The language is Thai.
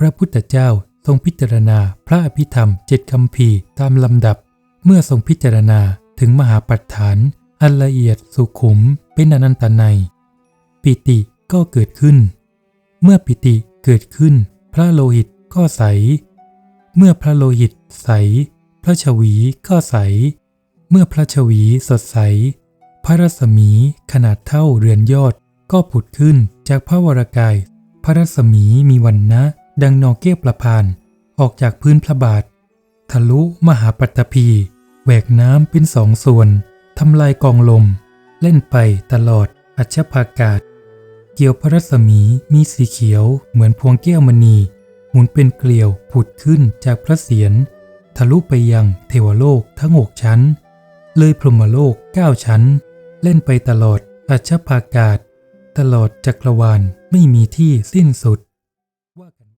พระพุทธเจ้าทรงพิจารณาพระอภิธรรมเจ็ดคำพีตามลำดับ เมื่อทรงพิจารณาถึงมหาปัฏฐาน อันละเอียดสุขุมเป็นอนันตนัยปิติก็เกิดขึ้น เมื่อปิติเกิดขึ้น พระโลหิตก็ใส เมื่อพระโลหิตใส พระชวีก็ใส เมื่อพระชวีสดใส พระรัศมีขนาดเท่าเรือนยอดก็ผุดขึ้นจากพระวรากาย พระรัศมีมีวันนะ ดังนอเก้วประพานออกจากพื้นพระบาท ทะลุมหาปัตตภีแหวกน้ำเป็นสองส่วนทำลายกองลม เล่นไปตลอดอัชภากาศ เกี่ยวพระรัศมีมีสีเขียวเหมือนพวงแก้วมณี หมุนเป็นเกลียวผุดขึ้นจากพระเศียรทะลุไปยังเทวโลกทั้งหกชั้น เลยพรหมโลกเก้าชั้น เล่นไปตลอดอัชภากาศ ตลอดจักรวาลไม่มีที่สิ้นสุด